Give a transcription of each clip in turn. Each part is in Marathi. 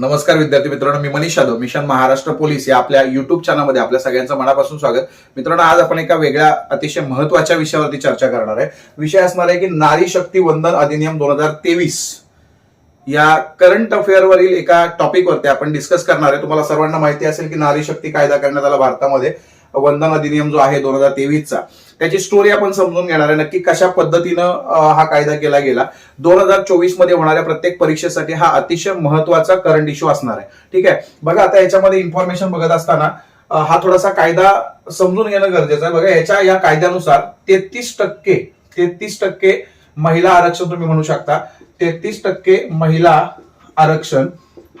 नमस्कार विद्यार्थी मित्रांनो मी मनीष यादव मिशन महाराष्ट्र पोलीस या आपल्या युट्यूब चॅनलमध्ये आपल्या सगळ्यांचं मनापासून स्वागत. मित्रांनो आज आपण एका वेगळ्या अतिशय महत्त्वाच्या विषयावरती चर्चा करणार आहे. विषय असणार आहे की नारी शक्ती वंदन अधिनियम दोन हजार तेवीस. या करंट अफेअरवरील एका टॉपिकवरती आपण डिस्कस करणार आहे. तुम्हाला सर्वांना माहिती असेल की नारी शक्ती कायदा करण्यात आला भारतामध्ये. वंदन अधिनियम जो आहे दोन हजार तेवीसचा. त्याची स्टोरी आपण समजून घेणार आहे. नक्की कशा पद्धतीनं हा कायदा केला गेला. दोन हजार चोवीसमध्ये होणाऱ्या प्रत्येक परीक्षेसाठी हा अतिशय महत्त्वाचा करंट इश्यू असणार आहे. ठीक आहे? बघा आता याच्यामध्ये इन्फॉर्मेशन बघत असताना हा थोडासा कायदा समजून घेणं गरजेचं आहे. बघा याच्या या कायद्यानुसार तेहतीस टक्के तेहतीस टक्के महिला आरक्षण तुम्ही म्हणू शकता. तेहतीस टक्के महिला आरक्षण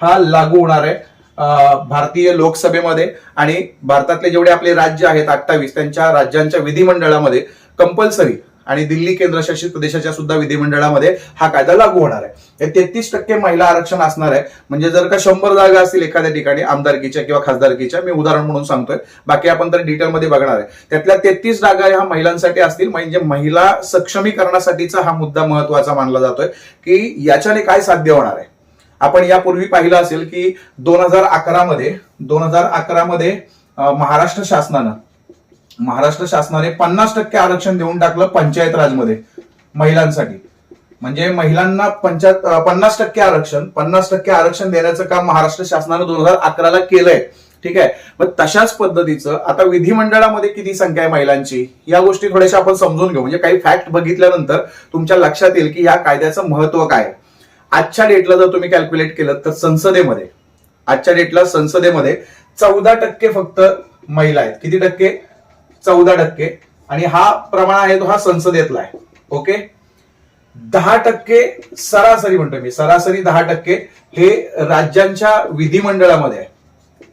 हा लागू होणार आहे. भारतीय लोकसभेमध्ये आणि भारतातले जेवढे आपले राज्य आहेत अठ्ठावीस त्यांच्या राज्यांच्या विधिमंडळामध्ये कंपल्सरी आणि दिल्ली केंद्रशासित प्रदेशाच्या सुद्धा विधिमंडळामध्ये हा कायदा लागू होणार आहे. तेहतीस टक्के महिला आरक्षण असणार आहे. म्हणजे जर का शंभर जागा असतील एखाद्या ठिकाणी आमदारकीच्या किंवा खासदारकीच्या मी उदाहरण म्हणून सांगतोय. बाकी आपण तर डिटेलमध्ये बघणार आहे. त्यातल्या तेहतीस जागा ह्या महिलांसाठी असतील. म्हणजे महिला सक्षमीकरणासाठीचा हा मुद्दा महत्त्वाचा मानला जातोय की याच्याने काय साध्य होणार आहे? आपण यापूर्वी पाहिलं असेल की दोन हजार अकरामध्ये दोन हजार अकरामध्ये महाराष्ट्र शासनानं महाराष्ट्र शासनाने पन्नास टक्के आरक्षण देऊन टाकलं पंचायत राजमध्ये महिलांसाठी. म्हणजे महिलांना पंचायत पन्नास टक्के आरक्षण पन्नास टक्के आरक्षण देण्याचं काम महाराष्ट्र शासनानं दोन हजार अकराला केलंय. ठीक आहे? मग तशाच पद्धतीचं आता विधिमंडळामध्ये किती संख्या आहे महिलांची? या गोष्टी थोड्याशा आपण समजून घेऊ. म्हणजे काही फॅक्ट बघितल्यानंतर तुमच्या लक्षात येईल की या कायद्याचं महत्त्व काय आहे. आजच्या डेटला जर तुम्ही कॅल्क्युलेट केलं तर संसदेमध्ये आजच्या डेटला संसदेमध्ये चौदा टक्के फक्त महिला आहेत. किती टक्के? चौदा टक्के. आणि हा प्रमाण आहे तो हा संसदेतला आहे. ओके? दहा टक्के सरासरी म्हणतो मी. सरासरी दहा टक्के हे राज्यांच्या विधिमंडळामध्ये आहे.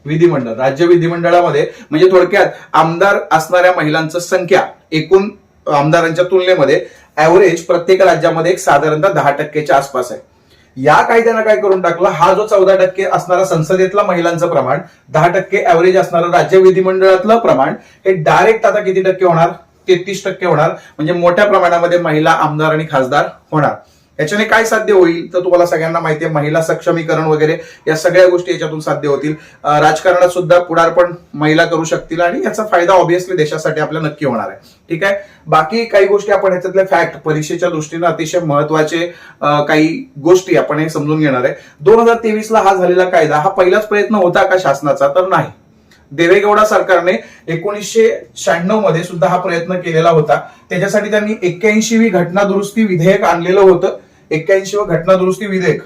विधिमंडळ राज्य विधिमंडळामध्ये म्हणजे थोडक्यात आमदार असणाऱ्या महिलांचं संख्या एकूण आमदारांच्या तुलनेमध्ये ऍव्हरेज प्रत्येक राज्यामध्ये एक साधारणतः दहा टक्केच्या आसपास आहे. या कायद्यानं काय करून टाकलं? हा जो चौदा टक्के असणारा संसदेतला महिलांचं प्रमाण दहा टक्के ऍव्हरेज असणारं राज्य विधिमंडळातलं प्रमाण हे डायरेक्ट आता किती टक्के होणार? तेहतीस टक्के होणार. म्हणजे मोठ्या प्रमाणामध्ये महिला आमदार आणि खासदार होणार. याच्याने काय साध्य होईल तर तुम्हाला सगळ्यांना माहिती आहे महिला सक्षमीकरण वगैरे या सगळ्या गोष्टी याच्यातून साध्य होतील. राजकारणात सुद्धा पुढारपण महिला करू शकतील आणि याचा फायदा ऑब्विसली देशासाठी आपल्या नक्की होणार आहे. ठीक आहे? बाकी काही गोष्टी आपण ह्याच्यातले फॅक्ट परीक्षेच्या दृष्टीनं अतिशय महत्त्वाचे काही गोष्टी आपण हे समजून घेणार आहे. दोन हजार तेवीस ला हा झालेला कायदा हा पहिलाच प्रयत्न होता का शासनाचा? तर नाही. देवेगौडा सरकारने एकोणीसशे शहाण्णवमध्ये सुद्धा हा प्रयत्न केलेला होता. त्याच्यासाठी त्यांनी एक्क्याऐंशीवी घटना दुरुस्ती विधेयक आणलेलं होतं. एक्क्याऐंशी घटना दुरुस्ती विधेयक.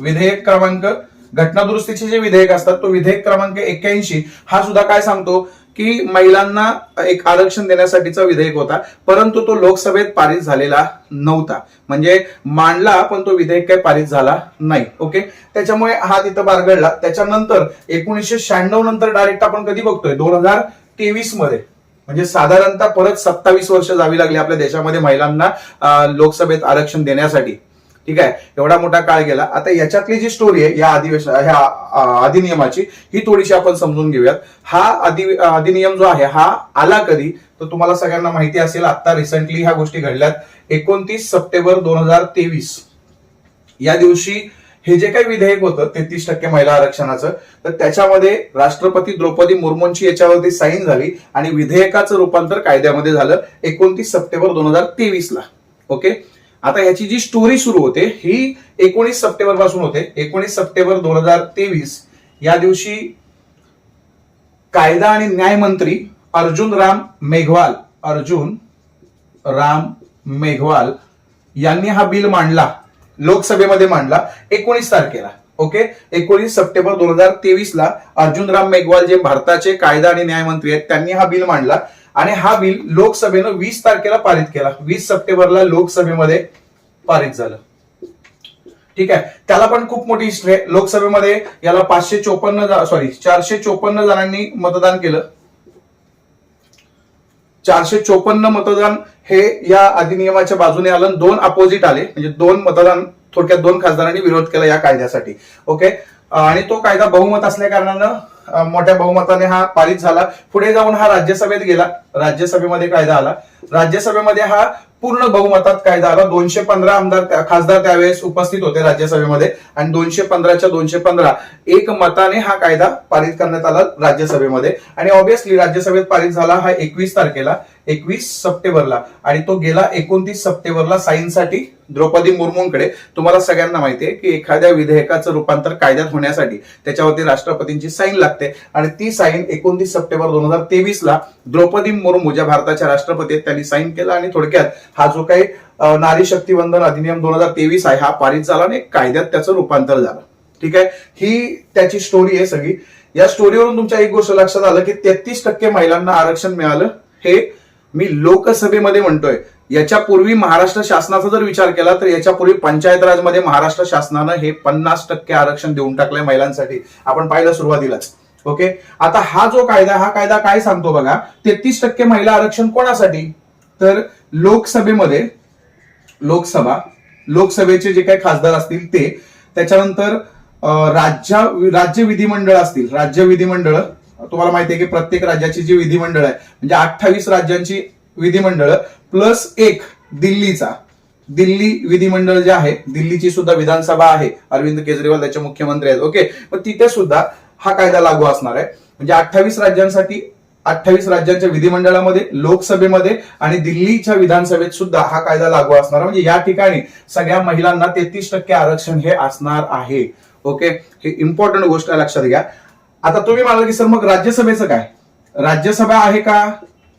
विधेयक क्रमांक घटना दुरुस्तीचे जे विधेयक असतात तो विधेयक क्रमांक एक्क्याऐंशी हा सुद्धा काय सांगतो? की महिलांना एक आरक्षण देण्यासाठीचा विधेयक होता परंतु तो लोकसभेत पारित झालेला नव्हता. म्हणजे मांडला पण तो विधेयक काही पारित झाला नाही ओके? त्याच्यामुळे हा तिथं बारगडला. त्याच्यानंतर एकोणीसशे शहाण्णव नंतर डायरेक्ट आपण कधी बघतोय? दोन हजार तेवीसमध्ये म्हणजे साधारणतः परत सत्तावीस वर्ष जावी लागली आपल्या देशामध्ये महिलांना लोकसभेत आरक्षण देण्यासाठी. ठीक आहे? एवढा मोठा काळ गेला. आता याच्यातली जी स्टोरी आहे या अधिवेश ह्या अधिनियमाची ही थोडीशी आपण समजून घेऊयात. हा अधि अधिनियम जो आहे हा आला कधी? तर तुम्हाला सगळ्यांना माहिती असेल आता रिसेंटली ह्या गोष्टी घडल्यात. एकोणतीस सप्टेंबर दोन हजार तेवीस. या दिवशी हे जे काही विधेयक होतं तेहतीस टक्के महिला आरक्षणाचं तर त्याच्यामध्ये राष्ट्रपती द्रौपदी मुर्मूंची याच्यावरती साईन झाली आणि विधेयकाचं रूपांतर कायद्यामध्ये झालं एकोणतीस सप्टेंबर दोन हजार तेवीस ला ओके? आता ह्याची जी स्टोरी सुरू होते ही एकोणीस सप्टेंबरपासून होते. एकोणीस सप्टेंबर दोन हजार तेवीस या दिवशी कायदा आणि न्याय मंत्री अर्जुन राम मेघवाल अर्जुन राम मेघवाल यांनी हा बिल मांडला. लोकसभेमध्ये मांडला एकोणीस तारखेला ओके? एकोणीस सप्टेंबर दोन हजार तेवीस ला अर्जुन राम मेघवाल जे भारताचे कायदा आणि न्याय मंत्री आहेत त्यांनी हा बिल मांडला. आणि हा बिल लोकसभेनं वीस तारखेला पारित केला. वीस सप्टेंबरला लोकसभेमध्ये पारित झालं. ठीक आहे? त्याला पण खूप मोठी हिस्ट्री आहे. लोकसभेमध्ये याला पाचशे चोपन्न सॉरी चारशे चोपन्न जणांनी मतदान केलं. चारशे चोपन्न मतदान हे या अधिनियमाच्या बाजूने आलं दोन अपोजिट आले. म्हणजे दोन मतदान थोडक्यात दोन खासदारांनी विरोध केला या कायद्यासाठी. ओके आणि तो कायदा बहुमत असल्या कारणानं मोठ्या बहुमताने हा पारित झाला. पुढे जाऊन हा राज्यसभेत गेला. राज्यसभेमध्ये कायदा आला. राज्यसभेमध्ये हा पूर्ण बहुमतात कायदा आला. दोनशे पंधरा आमदार खासदार त्यावेळेस उपस्थित होते राज्यसभेमध्ये. आणि दोनशे पंधराच्या दोनशे पंधरा एक मताने हा कायदा पारित करण्यात आला राज्यसभेमध्ये. आणि ऑब्विसली राज्यसभेत पारित झाला हा एकवीस तारखेला. एकवीस सप्टेंबरला. आणि तो गेला एकोणतीस सप्टेंबरला साईनसाठी द्रौपदी मुर्मूंकडे. तुम्हाला सगळ्यांना माहिती आहे की एखाद्या विधेयकाचं रूपांतर कायद्यात होण्यासाठी त्याच्यावरती राष्ट्रपतींची साईन लागते. आणि ती साईन एकोणतीस सप्टेंबर दोन हजार तेवीसला द्रौपदी मुर्मू ज्या भारताच्या राष्ट्रपती आहेत त्यांनी साईन केला आणि थोडक्यात हा जो काही नारी शक्ती वंदन अधिनियम दोन हजार तेवीस आहे हा पारित झाला आणि कायद्यात त्याचं रूपांतर झालं. ठीक आहे? ही त्याची स्टोरी आहे सगळी. या स्टोरीवरून तुमच्या एक गोष्ट लक्षात आलं की तेहतीस टक्के महिलांना आरक्षण मिळालं. हे मी लोकसभेमध्ये म्हणतोय याच्यापूर्वी महाराष्ट्र शासनाचा जर विचार केला तर याच्यापूर्वी पंचायत राजमध्ये महाराष्ट्र शासनानं हे पन्नास टक्के आरक्षण देऊन टाकलंय महिलांसाठी. आपण पाहिलं सुरुवातीलाच. ओके? आता हा जो कायदा हा कायदा काय सांगतो बघा? तेहतीस टक्के महिला आरक्षण कोणासाठी? तर लोकसभेमध्ये लोकसभा लोकसभेचे जे काही खासदार असतील ते त्याच्यानंतर राज्य राज्य विधिमंडळ असतील राज्य विधिमंडळ तुम्हाला माहिती आहे की प्रत्येक राज्याची जी विधिमंडळ आहे म्हणजे अठ्ठावीस राज्यांची विधिमंडळ प्लस एक दिल्लीचा. दिल्ली विधिमंडळ जे आहे दिल्लीची सुद्धा विधानसभा आहे. अरविंद केजरीवाल त्याचे मुख्यमंत्री आहेत. ओके? पण तिथे सुद्धा हा कायदा लागू असणार आहे. म्हणजे अठ्ठावीस राज्यांसाठी अठ्ठावीस राज्यांच्या विधिमंडळामध्ये लोकसभेमध्ये आणि दिल्लीच्या विधानसभेत सुद्धा हा कायदा लागू असणार म्हणजे या ठिकाणी सगळ्या महिलांना तेहतीस टक्के आरक्षण हे असणार आहे. ओके? हे इम्पॉर्टंट गोष्ट लक्षात घ्या. आता तुम्ही म्हणाल की सर मग राज्यसभेचं काय? राज्यसभा आहे का?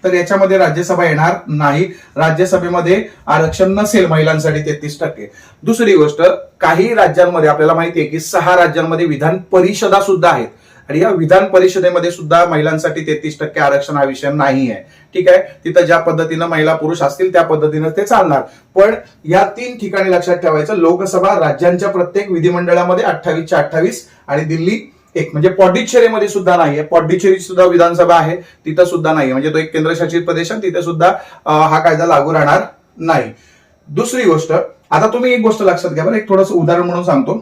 तर याच्यामध्ये राज्यसभा येणार नाही. राज्यसभेमध्ये आरक्षण नसेल महिलांसाठी तेहतीस टक्के. दुसरी गोष्ट काही राज्यांमध्ये आपल्याला माहिती आहे की सहा राज्यांमध्ये विधान परिषदा सुद्धा आहेत. आणि या विधान परिषदेमध्ये सुद्धा महिलांसाठी तेहतीस टक्के आरक्षण हा विषय नाही आहे. ठीक आहे? तिथं ज्या पद्धतीनं महिला पुरुष असतील त्या पद्धतीनं ते चालणार. पण या तीन ठिकाणी लक्षात ठेवायचं लोकसभा राज्यांच्या प्रत्येक विधिमंडळामध्ये अठ्ठावीसच्या अठ्ठावीस आणि दिल्ली एक म्हणजे पॉडिचेरीमध्ये सुद्धा नाहीये. पॉडिचेरी सुद्धा विधानसभा आहे तिथं सुद्धा नाही म्हणजे तो एक केंद्रशासित प्रदेश आहे तिथे सुद्धा हा कायदा लागू राहणार नाही. दुसरी गोष्ट आता तुम्ही एक गोष्ट लक्षात घ्या बरं एक थोडंसं उदाहरण म्हणून सांगतो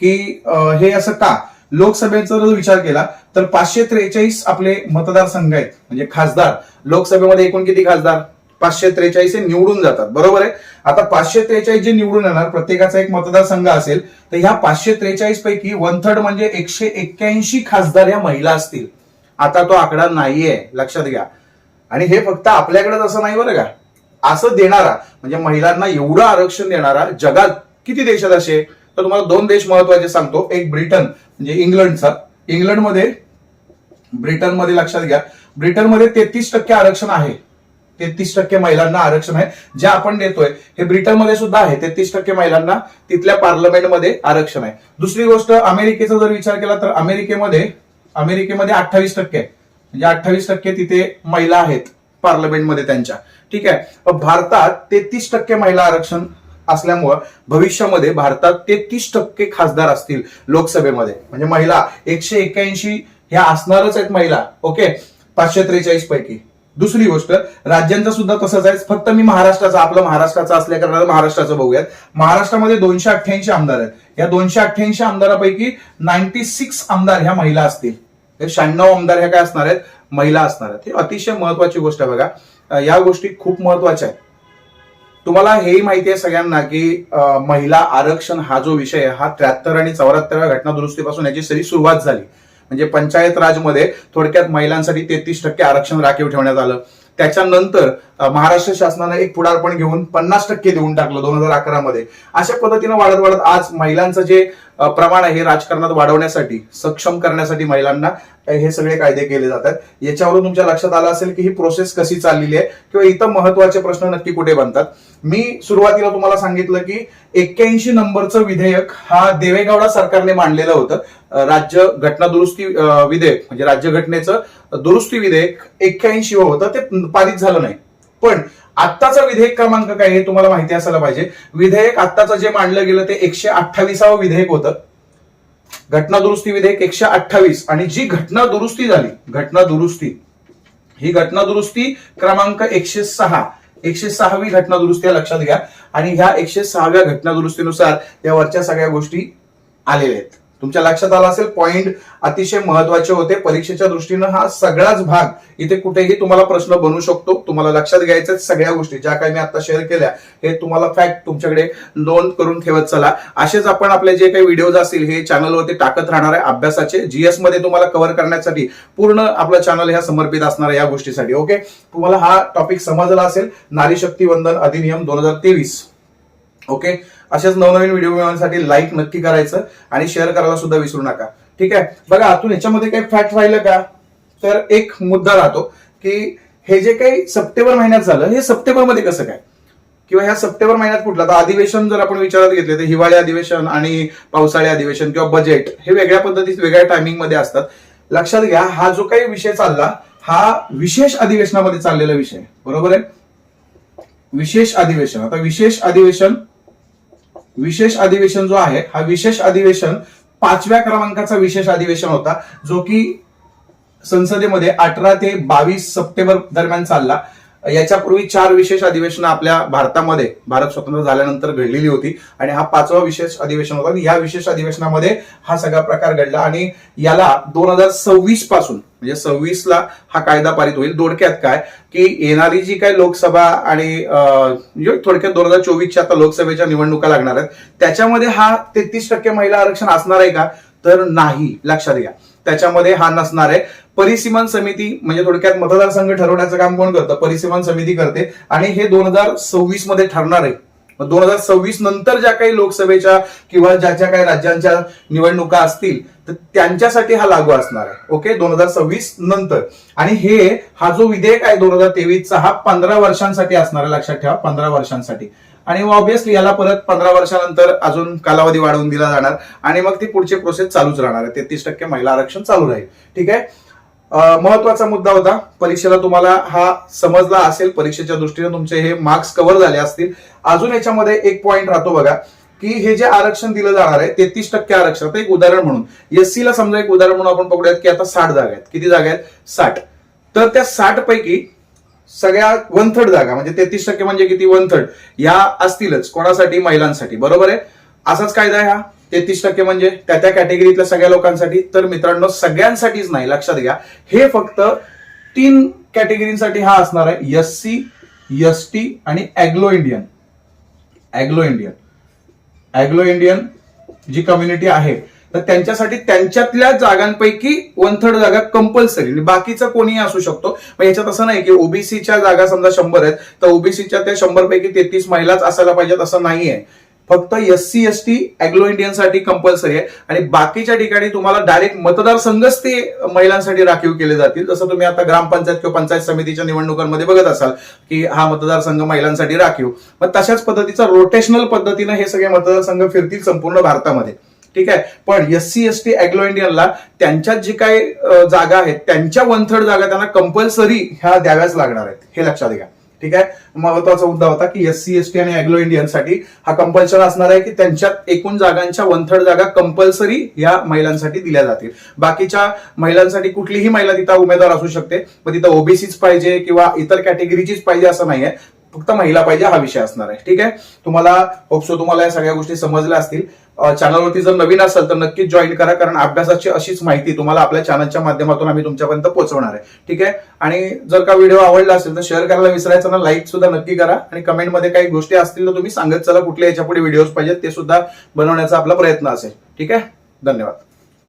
की हे असं का? लोकसभेचा जर विचार केला तर पाचशे त्रेचाळीस आपले मतदारसंघ आहेत म्हणजे खासदार. लोकसभेमध्ये एकूण किती खासदार? पाचशे त्रेचाळीस हे निवडून जातात. बरोबर आहे? आता पाचशे त्रेचाळीस जे निवडून येणार प्रत्येकाचा एक मतदारसंघ असेल तर ह्या पाचशे त्रेचाळीस पैकी वन थर्ड म्हणजे एकशे एक्क्याऐंशी खासदार ह्या महिला असतील. आता तो आकडा नाहीये लक्षात घ्या. आणि हे फक्त आपल्याकडेच असं नाही बरं का? असं देणारा म्हणजे महिलांना एवढं आरक्षण देणारा जगात किती देशात असे? तर तुम्हाला दोन देश महत्त्वाचे सांगतो. एक ब्रिटन म्हणजे इंग्लंडचा. इंग्लंडमध्ये ब्रिटनमध्ये लक्षात घ्या. ब्रिटनमध्ये तेहतीस टक्के आरक्षण आहे. तेहतीस टक्के महिलांना आरक्षण आहे. जे आपण देतोय हे ब्रिटनमध्ये सुद्धा आहे. तेहतीस टक्के महिलांना तिथल्या पार्लमेंटमध्ये आरक्षण आहे. दुसरी गोष्ट अमेरिकेचा जर विचार केला तर अमेरिकेमध्ये अमेरिकेमध्ये अठ्ठावीस टक्के म्हणजे अठ्ठावीस टक्के तिथे महिला आहेत पार्लमेंटमध्ये त्यांच्या. ठीक आहे? भारतात तेहतीस टक्के महिला आरक्षण असल्यामुळं भविष्यामध्ये भारतात तेहतीस टक्के खासदार असतील लोकसभेमध्ये. म्हणजे महिला एकशे एक्क्याऐंशी ह्या असणारच आहेत महिला. ओके? पाचशे त्रेचाळीस पैकी. दुसरी गोष्ट राज्यांचा सुद्धा तसंच आहे. फक्त मी महाराष्ट्राचा आपलं महाराष्ट्राचं असल्या महाराष्ट्राचं बघूयात. महाराष्ट्रामध्ये दोनशे अठ्ठ्याऐंशी आमदार आहेत. या दोनशे अठ्ठ्याऐंशी आमदारापैकी नाईन्टी सिक्स आमदार ह्या महिला असतील. शहाण्णव आमदार ह्या काय असणार आहेत? महिला असणार आहेत. हे अतिशय महत्वाची गोष्ट आहे बघा. या गोष्टी खूप महत्त्वाच्या आहेत. तुम्हाला हेही माहिती आहे सगळ्यांना की महिला आरक्षण हा जो विषय आहे हा त्र्याहत्तर आणि चौऱ्याहत्तरव्या घटना दुरुस्तीपासून याची सरी सुरुवात झाली. म्हणजे पंचायत राजमध्ये थोडक्यात महिलांसाठी तेहतीस टक्के आरक्षण राखीव ठेवण्यात आलं. त्याच्यानंतर महाराष्ट्र शासनानं एक पुढारपण घेऊन पन्नास टक्के देऊन टाकलं दोन हजार अकरा मध्ये अशा पद्धतीनं वाढत वाढत आज महिलांचं जे प्रमाण आहे राजकारणात वाढवण्यासाठी सक्षम करण्यासाठी महिलांना हे सगळे कायदे केले जातात याच्यावरून तुमच्या लक्षात आलं असेल की ही प्रोसेस कशी चाललेली आहे किंवा इतर महत्त्वाचे प्रश्न नक्की कुठे बनतात. मी सुरुवातीला तुम्हाला सांगितलं की एक्क्याऐंशी नंबरचं विधेयक हा देवेगौडा सरकारने मांडलेलं होतं. राज्य घटना दुरुस्ती विधेयक म्हणजे राज्यघटनेचं दुरुस्ती विधेयक एक्क्याऐंशी होतं ते पारित झालं नाही. पण आत्ताचा विधेयक क्रमांक काय हे तुम्हाला माहिती असायला पाहिजे. विधेयक आत्ताचं जे मांडलं गेलं ते एकशे अठ्ठावीसावं विधेयक होतं. घटना दुरुस्ती विधेयक एकशे अठ्ठावीस. आणि जी घटना दुरुस्ती झाली घटना दुरुस्ती ही घटना दुरुस्ती क्रमांक एकशे सहा. एकशे सहावी घटना दुरुस्ती लक्षात घ्या. आणि ह्या एकशे सहाव्या घटना दुरुस्तीनुसार या वरच्या सगळ्या गोष्टी आलेल्या आहेत. तुमच्या लक्षात आला असेल पॉइंट अतिशय महत्त्वाचे होते. परीक्षेच्या दृष्टीनं हा सगळाच भाग इथे कुठेही तुम्हाला प्रश्न बनू शकतो. तुम्हाला लक्षात घ्यायचं सगळ्या गोष्टी. ज्या काही मी आता शेअर केल्या हे तुम्हाला फॅक्ट तुमच्याकडे नोंद करून ठेवत चला. असेच आपण आपले जे काही व्हिडिओज असतील हे चॅनलवरती टाकत राहणार आहे अभ्यासाचे. जीएसमध्ये तुम्हाला कव्हर करण्यासाठी पूर्ण आपलं चॅनल ह्या समर्पित असणार आहे या गोष्टीसाठी ओके तुम्हाला हा टॉपिक समजला असेल. नारी शक्ती वंदन अधिनियम दोन हजार तेवीस. ओके? अशाच नवनवीन व्हिडिओ मिळवण्यासाठी लाईक नक्की करायचं आणि शेअर करायला सुद्धा विसरू नका. ठीक आहे? बघा आतून याच्यामध्ये काही फॅक्ट राहिलं का? तर एक मुद्दा राहतो की हे जे काही सप्टेंबर महिन्यात झालं हे सप्टेंबरमध्ये कसं काय? किंवा ह्या सप्टेंबर महिन्यात कुठला? तर अधिवेशन जर आपण विचारात घेतले तर हिवाळी अधिवेशन आणि पावसाळी अधिवेशन किंवा बजेट हे वेगळ्या पद्धतीत वेगळ्या टायमिंगमध्ये असतात. लक्षात घ्या हा जो काही विषय चालला हा विशेष अधिवेशनामध्ये चाललेला विषय. बरोबर आहे? विशेष अधिवेशन. आता विशेष अधिवेशन विशेष अधिवेशन जो आहे हा विशेष अधिवेशन पाचव्या क्रमांकाचा विशेष अधिवेशन होता जो की संसदेमध्ये अठरा ते बावीस सप्टेंबर दरम्यान चालला. याच्यापूर्वी चार विशेष अधिवेशनं आपल्या भारतामध्ये भारत स्वतंत्र झाल्यानंतर घडलेली होती. आणि हा पाचवा विशेष अधिवेशन होता. आणि या विशेष अधिवेशनामध्ये हा सगळा प्रकार घडला. आणि याला दोन हजार सव्वीसपासून म्हणजे सव्वीस ला हा कायदा पारित होईल. थोडक्यात काय? की येणारी जी काही लोकसभा आणि म्हणजे थोडक्यात दोन हजार चोवीसच्या आता लोकसभेच्या निवडणुका लागणार आहेत. त्याच्यामध्ये हा तेहतीस टक्के महिला आरक्षण असणार आहे का? तर नाही. लक्षात घ्या. त्याच्यामध्ये हा नसणार आहे. परिसीमान समिती म्हणजे थोडक्यात मतदारसंघ ठरवण्याचं काम कोण करतं? परिसीमान समिती करते. आणि हे दोन हजार सव्वीसमध्ये ठरणार आहे. दोन हजार सव्वीस नंतर ज्या काही लोकसभेच्या किंवा ज्या ज्या काही राज्यांच्या निवडणुका असतील तर त्यांच्यासाठी हा लागू असणार आहे. ओके? दोन हजार सव्वीस नंतर. आणि हे हा जो विधेयक आहे दोन हजार तेवीसचा हा पंधरा वर्षांसाठी असणार आहे. लक्षात ठेवा पंधरा वर्षांसाठी. आणि ऑब्विसली याला परत पंधरा वर्षानंतर अजून कालावधी वाढवून दिला जाणार. आणि मग ती पुढची प्रोसेस चालूच राहणार आहे. तेहतीस टक्के महिला आरक्षण चालू राहील. ठीक आहे? महत्त्वाचा मुद्दा होता. परीक्षेला तुम्हाला हा समजला असेल. परीक्षेच्या दृष्टीने तुमचे हे मार्क्स कव्हर झाले असतील. अजून याच्यामध्ये एक पॉईंट राहतो बघा की हे जे आरक्षण दिलं जाणार आहे तेहतीस टक्के आरक्षण. एक उदाहरण म्हणून. एससी ला समजा एक उदाहरण म्हणून आपण बघूयात की आता साठ जागा आहेत. किती जागा आहेत? साठ. तर त्या साठ पैकी सगळ्या वन थर्ड जागा म्हणजे तेहतीस टक्के म्हणजे किती? वन थर्ड या असतीलच. कोणासाठी? महिलांसाठी. बरोबर आहे? असाच कायदा आहे हा. तेहतीस टक्के म्हणजे त्या त्या कॅटेगरीतल्या सगळ्या लोकांसाठी. तर मित्रांनो सगळ्यांसाठीच नाही लक्षात घ्या. हे फक्त तीन कॅटेगरीसाठी हा असणार आहे. एस सी एस टी आणि Anglo Indian Anglo Indian Anglo Indian जी कम्युनिटी आहे तर त्यांच्यासाठी त्यांच्यातल्या जागांपैकी वन थर्ड जागा कंपल्सरी म्हणजे बाकीचं कोणीही असू शकतो. मग याच्यात असं नाही की ओबीसीच्या जागा समजा शंभर आहेत तर ओबीसीच्या त्या शंभर पैकी तेहतीस महिलाच असायला पाहिजेत असं नाहीये. फक्त S C S T Anglo इंडियनसाठी compulsory आहे. आणि बाकीच्या ठिकाणी तुम्हाला डायरेक्ट मतदारसंघच ते महिलांसाठी राखीव केले जातील. जसं तुम्ही आता ग्रामपंचायत किंवा पंचायत समितीच्या निवडणुकांमध्ये बघत असाल की हा मतदारसंघ महिलांसाठी राखीव. मग तशाच पद्धतीचा रोटेशनल पद्धतीनं हे सगळे मतदारसंघ फिरतील संपूर्ण भारतामध्ये. ठीक आहे? पण S C S T Anglo इंडियनला त्यांच्यात जी काही जागा आहेत त्यांच्या वन थर्ड जागा त्यांना कंपल्सरी ह्या द्याव्याच लागणार आहेत. हे लक्षात घ्या. ठीक आहे? महत्त्वाचा मुद्दा होता की एस सी एस टी आणि अॅग्लो इंडियनसाठी हा कंपल्शन असणार आहे की त्यांच्यात एकूण जागांच्या वन थर्ड जागा कंपल्सरी या महिलांसाठी दिल्या जातील. बाकीच्या महिलांसाठी कुठलीही महिला तिथं उमेदवार असू शकते. पण तिथं ओबीसीच पाहिजे किंवा इतर कॅटेगरीचीच पाहिजे असं नाहीये. फक्त महिला पाहिजे हा विषय असणार आहे. ठीक आहे? तुम्हाला होपसो तुम्हाला या सगळ्या गोष्टी समजल्या असतील. चॅनलवरती जर नवीन असेल तर नक्कीच जॉईन करा. कारण अभ्यासाची अशीच माहिती तुम्हाला आपल्या चॅनलच्या माध्यमातून आम्ही तुमच्यापर्यंत पोहोचवणार आहे. ठीक आहे? आणि जर का व्हिडिओ आवडला असेल तर शेअर करायला विसरायचं ना लाईक सुद्धा नक्की करा. आणि कमेंटमध्ये काही गोष्टी असतील तर तुम्ही सांगत चला कुठल्या याच्यापुढे व्हिडिओज पाहिजेत ते सुद्धा बनवण्याचा आपला प्रयत्न असेल. ठीक आहे? धन्यवाद.